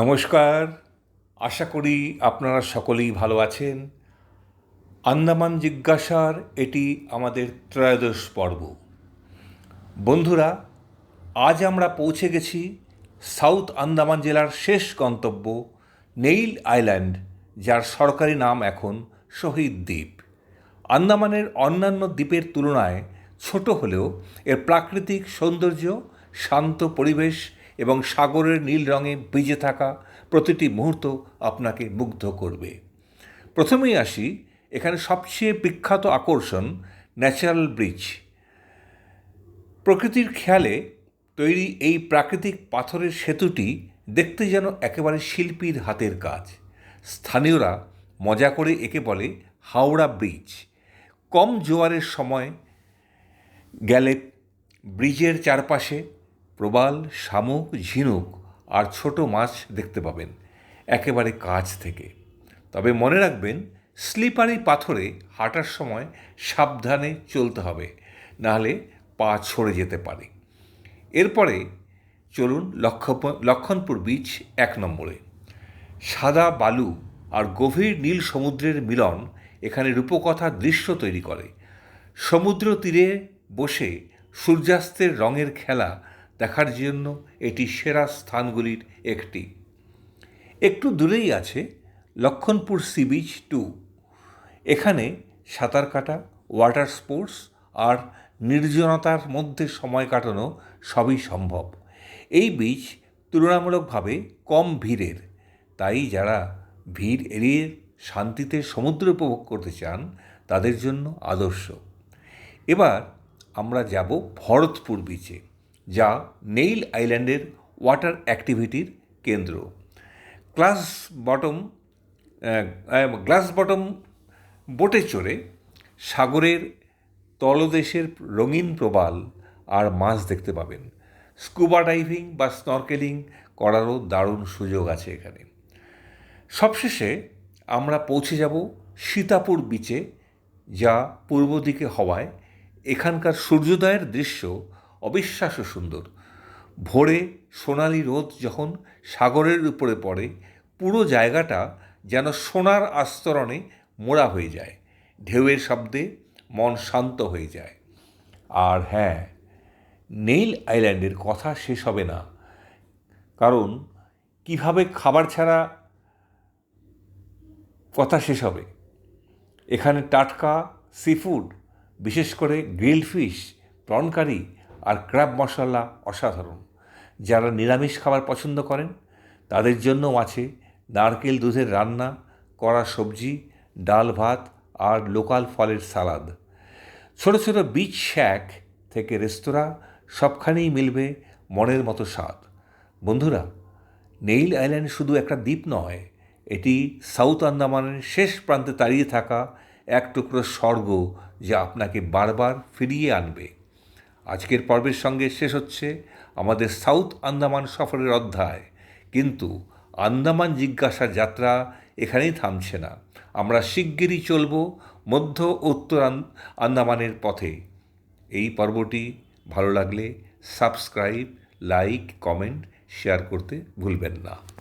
নমস্কার। আশা করি আপনারা সকলেই ভালো আছেন। আন্দামান জিজ্ঞাসার এটি আমাদের ত্রয়োদশ পর্ব। বন্ধুরা, আজ আমরা পৌঁছে গেছি সাউথ আন্দামান জেলার শেষ গন্তব্য নেইল আইল্যান্ড, যার সরকারি নাম এখন শহীদ দ্বীপ। আন্দামানের অন্যান্য দ্বীপের তুলনায় ছোট হলেও এর প্রাকৃতিক সৌন্দর্য, শান্ত পরিবেশ এবং সাগরের নীল রঙে ভিজে থাকা প্রতিটি মুহূর্ত আপনাকে মুগ্ধ করবে। প্রথমেই আসি, এখানে সবচেয়ে বিখ্যাত আকর্ষণ ন্যাচারাল ব্রিজ। প্রকৃতির খেয়ালে তৈরি এই প্রাকৃতিক পাথরের সেতুটি দেখতে যেন একেবারে শিল্পীর হাতের কাজ। স্থানীয়রা মজা করে একে বলে হাওড়া ব্রিজ। কম জোয়ারের সময় গেলে ব্রিজের চারপাশে প্রবাল, শামুক, ঝিনুক আর ছোট মাছ দেখতে পাবেন, একেবারে কাছ থেকে। তবে মনে রাখবেন, স্লিপারি পাথরে হাঁটার সময় সাবধানে চলতে হবে, নাহলে পা ছড়ে যেতে পারে। এরপরে চলুন লক্ষ লক্ষণপুর বিচ এক নম্বরে। সাদা বালু আর গভীর নীল সমুদ্রের মিলন এখানে রূপকথার দৃশ্য তৈরি করে। সমুদ্র তীরে বসে সূর্যাস্তের রঙের খেলা দেখার জন্য এটি সেরা স্থানগুলির একটি। একটু দূরেই আছে লক্ষণপুর সি বিচ টু। এখানে সাঁতার কাটা, ওয়াটার স্পোর্টস আর নির্জনতার মধ্যে সময় কাটানো সবই সম্ভব। এই বিচ তুলনামূলকভাবে কম ভিড়ের। তাই যারা ভিড় এড়িয়ে শান্তিতে সমুদ্র উপভোগ করতে চান, তাদের জন্য আদর্শ। এবার আমরা যাব ভরতপুর বিচে যা নেইল আইল্যান্ডের ওয়াটার অ্যাক্টিভিটির কেন্দ্র। ক্লাস বটম গ্লাস বটম বোটে চড়ে সাগরের তলদেশের রঙিন প্রবাল আর মাছ দেখতে পাবেন। স্কুবা ডাইভিং বা স্নরকেলিং করারও দারুণ সুযোগ আছে এখানে। সবশেষে আমরা পৌঁছে যাব সীতাপুর বিচে যা পূর্ব দিকে হওয়ায় এখানকার সূর্যোদয়ের দৃশ্য অবিশ্বাস্য সুন্দর। ভোরে সোনালি রোদ যখন সাগরের উপরে পড়ে, পুরো জায়গাটা যেন সোনার আস্তরণে মোড়া হয়ে যায়। ঢেউয়ের শব্দে মন শান্ত হয়ে যায়। আর হ্যাঁ নেইল আইল্যান্ডের কথা শেষ হবে না। কারণ কীভাবে খাবার ছাড়া কথা শেষ হবে? এখানে টাটকা সি ফুড, বিশেষ করে গ্রিল ফিশ প্রন কারি আর ক্র্যাব মশলা অসাধারণ। যারা নিরামিষ খাবার পছন্দ করেন, তাদের জন্যও আছে নারকেল দুধের রান্না করা সবজি, ডাল ভাত আর লোকাল ফলের সালাদ। ছোট ছোট বিচ শ্যাক থেকে রেস্তোরাঁ সবখানেই মিলবে মনের মতো স্বাদ। বন্ধুরা, নেইল আইল্যান্ড শুধু একটা দ্বীপ নয়, এটি সাউথ আন্দামানের শেষ প্রান্তে দাঁড়িয়ে থাকা এক টুকরো স্বর্গ যা আপনাকে বারবার ফিরিয়ে আনবে। আজকের পর্বের সঙ্গে শেষ হচ্ছে আমাদের সাউথ আন্দামান সফরের অধ্যায়। কিন্তু আন্দামান জিজ্ঞাসার যাত্রা এখানেই থামছে না। আমরা শিগগিরই চলব মধ্য উত্তর আন্দামানের পথে। এই পর্বটি ভালো লাগলে সাবস্ক্রাইব, লাইক, কমেন্ট, শেয়ার করতে ভুলবেন না।